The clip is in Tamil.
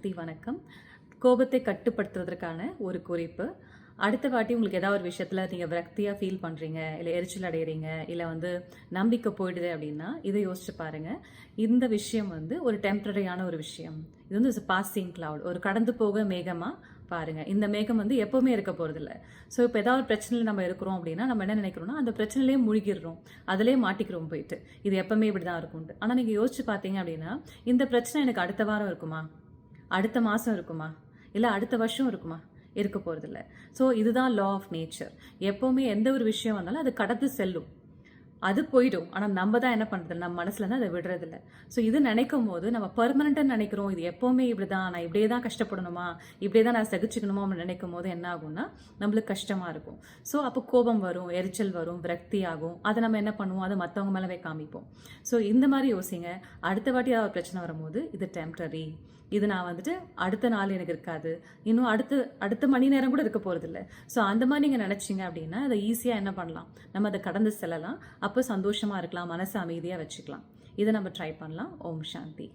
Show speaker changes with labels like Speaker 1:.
Speaker 1: சாந்தி வணக்கம். கோபத்தை கட்டுப்படுத்துவதற்கான ஒரு குறிப்பு. அடுத்த வாட்டி உங்களுக்கு ஏதாவது ஒரு விஷயத்தில் நீங்கள் விரக்தியாக ஃபீல் பண்ணுறீங்க இல்லை எரிச்சல் அடைகிறீங்க இல்லை வந்து நம்பிக்கை போயிடுது அப்படின்னா இதை யோசிச்சு பாருங்கள் இந்த விஷயம் வந்து ஒரு டெம்பரரியான ஒரு விஷயம். இது வந்து பாசிங் கிளவுட் ஒரு கடந்து போக மேகமாக பாருங்கள் இந்த மேகம் வந்து எப்போவுமே இருக்க போகிறதில்ல ஸோ இப்போ ஏதாவது ஒரு பிரச்சனையில் நம்ம இருக்கிறோம் அப்படின்னா நம்ம என்ன நினைக்கிறோம்னா அந்த பிரச்சனையிலே முழுகிடுறோம். அதிலே மாட்டிக்கிறோம் போயிட்டு. இது எப்பவுமே இப்படி தான் இருக்கும்ட்டு ஆனால் நீங்கள் யோசிச்சு பார்த்தீங்க அப்படின்னா இந்த பிரச்சனை எனக்கு அடுத்த வாரம் இருக்குமா? அடுத்த மாதம் இருக்குமா? இல்லை அடுத்த வருஷம் இருக்குமா? இருக்க போகிறதில்ல ஸோ இதுதான் லா ஆஃப் நேச்சர் எப்போவுமே எந்த ஒரு விஷயம் வந்தாலும் அது கடந்து செல்லும். அது போயிடும். ஆனால் நம்ம தான் என்ன பண்ணுறது நம்ம மனசில் இருந்து அதை விடுறதில்ல. ஸோ இது நினைக்கும் போது நம்ம பர்மனெண்ட்டாக நினைக்கிறோம். இது எப்போவுமே இப்படி தான் நான் இப்படியே தான் கஷ்டப்படணுமா? இப்படியே தான் நான் சகிச்சுக்கணுமா? அப்படின்னு நினைக்கும் போது என்ன ஆகும்னா நம்மளுக்கு கஷ்டமாக இருக்கும். ஸோ அப்போ கோபம் வரும் எரிச்சல் வரும் விரக்தி ஆகும். அதை நம்ம என்ன பண்ணுவோம்? அதை மற்றவங்க மேலவே காமிப்போம். ஸோ இந்த மாதிரி யோசிங்க. அடுத்த வாட்டி ஏதாவது பிரச்சனை வரும்போது இது டெம்ப்ரரி இது நான் வந்துட்டு அடுத்த நாள் எனக்கு இருக்காது. இன்னும் அடுத்த அடுத்த மணி நேரம் கூட இருக்க போகிறதில்ல ஸோ அந்த மாதிரி நீங்கள் நினச்சிங்க அப்படின்னா அதை ஈஸியாக என்ன பண்ணலாம்? நம்ம அதை கடந்து செல்லலாம். அப்போ சந்தோஷமாக இருக்கலாம் மனசு அமைதியாக வச்சுக்கலாம். இதை நம்ம ட்ரை பண்ணலாம். ஓம் சாந்தி.